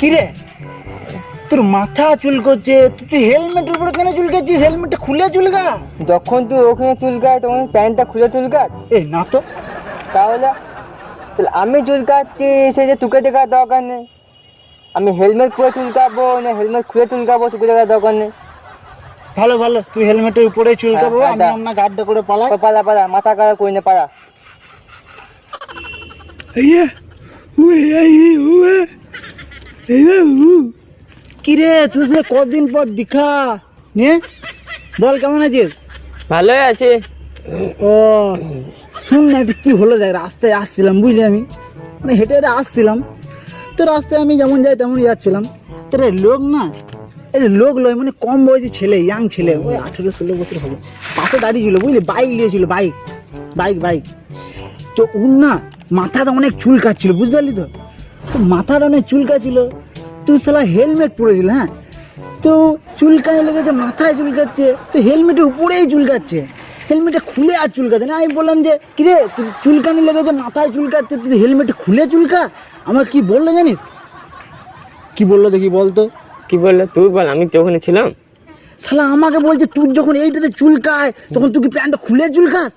কিরে? তোর মাথা চুলকোচ্ছে তুই হেলমেটের উপরে কেন চুলকাচ্ছিস হেলমেটটা খুলে চুলকা যখন তুই ওখানে চুলকায় তখন প্যান্টটা খুলে চুলকাত এই না তো। তাহলে তাহলে আমি চুলকাচ্ছি সেই যে তুকে দেখার দরকার নেই। আমি হেলমেট পরে চুলকাবো না হেলমেট খুলে চুলকাবো তুকে দেখার দরকার নেই। ভালো ভালো। তুই হেলমেটের উপরে চুলকাবো হ্যাঁ, আমি হ্যাঁ, গাড্ডা করে পালাই। তো পালা পালা মাথা কারা কই না পালা। কিরে তুই সে কদিন পর দেখা নে? বল কেমন আছিস? ভালোই আছে। ও শুন না একটু কি হলো দেখ রাস্তায় আসছিলাম বুঝলি আমি? মানে হেঁটে হেঁটে আসছিলাম। তো রাস্তায় আমি যেমন যাই তেমন যাচ্ছিলাম। তোর এই লোক না এই লোক লয় মানে কম বয়সী ছেলে ইয়াং ছেলে ওই আঠেরো ষোলো বছর হবে। পাশে দাঁড়িয়ে ছিল বুঝলি? বাইক নিয়েছিল বাইক বাইক বাইক। তো উন না মাথাটা অনেক চুল কাটছিল বুঝতে পারলি তো? মাথাটা অনেক চুল কাটছিল তুই সালা হেলমেট পরেছিল হ্যাঁ? তো চুলকানি লেগেছে, মাথায় চুলকাচ্ছে, তো হেলমেটের উপরেই চুলকাচ্ছে। হেলমেটে খুলে আর চুলকাচ্ছে না। আমি বললাম যে, কিরে তুই চুলকানি লেগেছে, মাথায় চুলকাচ্ছে, তুই হেলমেটে খুলে চুলকা আমার কি বলল জানিস? কি বলল দেখি বলতো? কি বলল? তুই বল, আমি তো ওখানে ছিলাম। শালা আমাকে বলছে তুই যখন এইটাতে চুলকায় তখন তুই কি প্যান্টটা খুলে চুলকাস?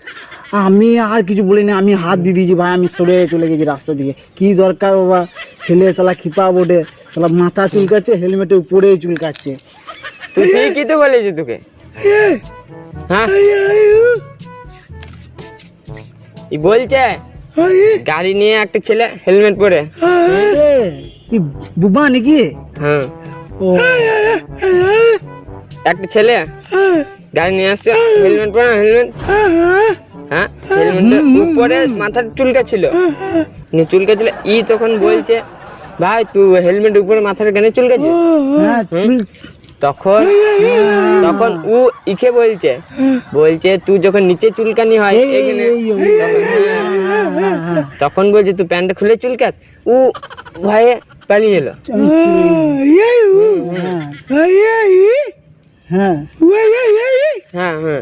আমি আর কিছু বলিনি আমি হাত দিয়ে দিয়েছি ভাই আমি সরে চলে গেছি রাস্তা দিকে। কি দরকার বাবা? ছেলে শালা খিপা বোটে। শালা মাথা চুলকাচ্ছে হেলমেটের উপরেই চুলকাচ্ছে। তুই ঠিকই তো বলেছি তোকে? হ্যাঁ? ই বলছে? গাড়ি নিয়ে একটা ছেলে হেলমেট পরে। তুই বুবা নাকি? হ্যাঁ। ও। একটা ছেলে গাড়ি নিয়ে আসছে হেলমেট পরে হেলমেট হ্যাঁ হেলমেটের উপরে মাথার চুলকা ছিল চুলকা ছিল ই তখন বলছে ভাই তুই হেলমেট উপরে মাথার কেন চুলকাছিস হ্যাঁ তখন তখন ও ইকে বলছে বলছে তুই যখন নিচে চুলকানি হয় এখানে হ্যাঁ, হ্যাঁ, হ্যাঁ। তখন বলছে তুই প্যান্টটা খুলে চুলকাস ও ভয়ে পালিয়ে এলো হ্যাঁ। হ্যাঁ হ্যাঁ। হ্যাঁ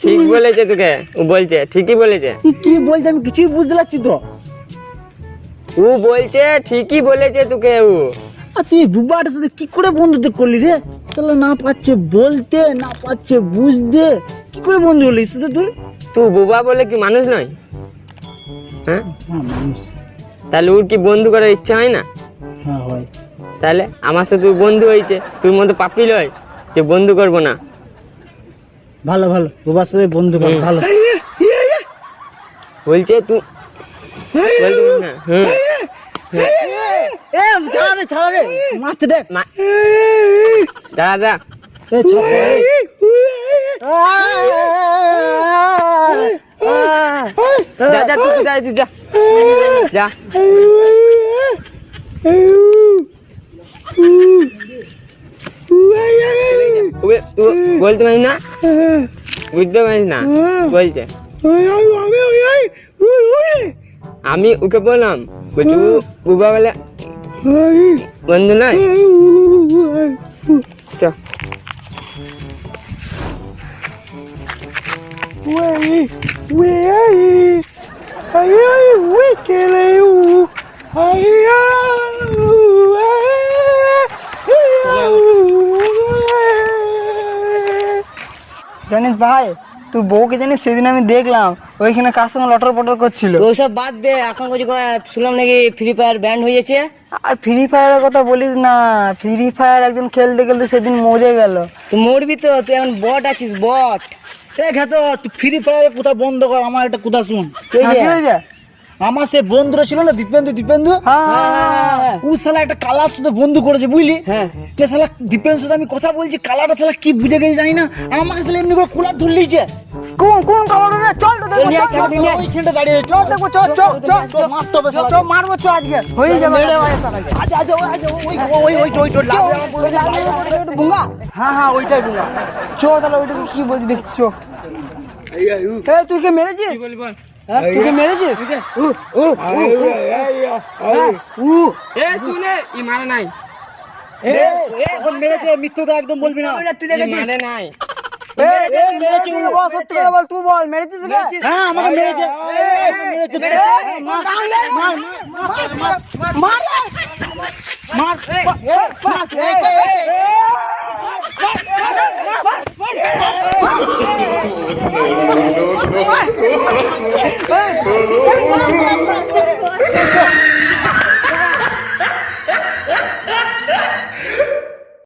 ঠিক বলেছে তোকে ও বলছে ঠিকই বলেছে। তুই কি বলছে আমি কিছুই বুঝতে পারছি তো। ও বলছে ঠিকই বলেছে তোকে ও। আর তুই বুবাটার সাথে কি করে বন্ধুত্ব করলি রে? তাহলে না পাচ্ছে বলতে না পাচ্ছে বুঝতে কি করে বন্ধু হলি সাথে তুই? তুই বোবা বলে কি মানুষ নয়? হ্যাঁ? হ্যাঁ মানুষ। তাহলে ওর কি বন্ধু করার ইচ্ছা হয় না? হ্যাঁ হয় তাহলে আমার সাথে তোর বন্ধু হয়েছে তুই মতো পাপি লয় যে বন্ধু করব না ভালো ভালো বুবার সাথে বন্ধু ভালো ভালো বলছে তুই বলছি না হুম এ ছাড়া রে ছাড়া রে মারতে দে মা- দাঁড়া দাঁড়া এ ছাড়া রে। যা যা তুই যা যা তুই বলতে পারিস না বুঝতে পারিস না বলছে আমি ওকে বললাম বলছি বুবা বলে বন্ধু নয় চ জানিস ভাই তুই বউকে জানিস সেদিন আমি দেখলাম ওইখানে কার সঙ্গে লটর পটর করছিল। তো সব বাদ দে এখন কিছু শুনলাম নাকি ফ্রি ফায়ার ব্যান্ড হয়ে গেছে আর ফ্রি ফায়ারের কথা বলিস না ফ্রি ফায়ার একজন খেলতে খেলতে সেদিন মরে গেল। তুই মরবি তো তুই এখন বট আছিস বট এ খেতো তুই ফ্রি ফায়ারে কোথা বন্ধ কর আমার একটা কোথা শুন। তুই হ্যাঁ, যে- কি হয়েছে? আমার সে বন্ধুরা ছিল না দীপেন্দু দীপেন্দু হ্যাঁ হ্যাঁ, হ্যাঁ, হ্যাঁ। ও শালা একটা কালার সাথে বন্ধু করেছে বুঝলি হ্যাঁ তে শালা দীপেন্দুর সাথে আমি কথা বলছি কালারটা শালা কি বুঝে গেছে জানি না আমাকে শালা এমনি করে কুলার ধরে লিছে কোন কোন কাপড় রে চল তো দেখব চল, চল, চল, চল, চল, ওইখানটা দাঁড়িয়ে চল দেখব চল চল চল চল, মারতে হবে চল, চল, মারবো চল আজকে হয়ে যাবে আজ আজ ওই আজ ওই ওই ওই ওই ওই লাল ওই লাল ওটা বুঙ্গা হ্যাঁ হ্যাঁ ওইটাই বুঙ্গা চ তাহলে ওইটাকে কি বলছি দেখছি চো এ তুই কে মেরেছিস তুই কে মেরেছিস এ শুনে ই মানে নাই তো একদম বলবি না তুই মানে নাই এই,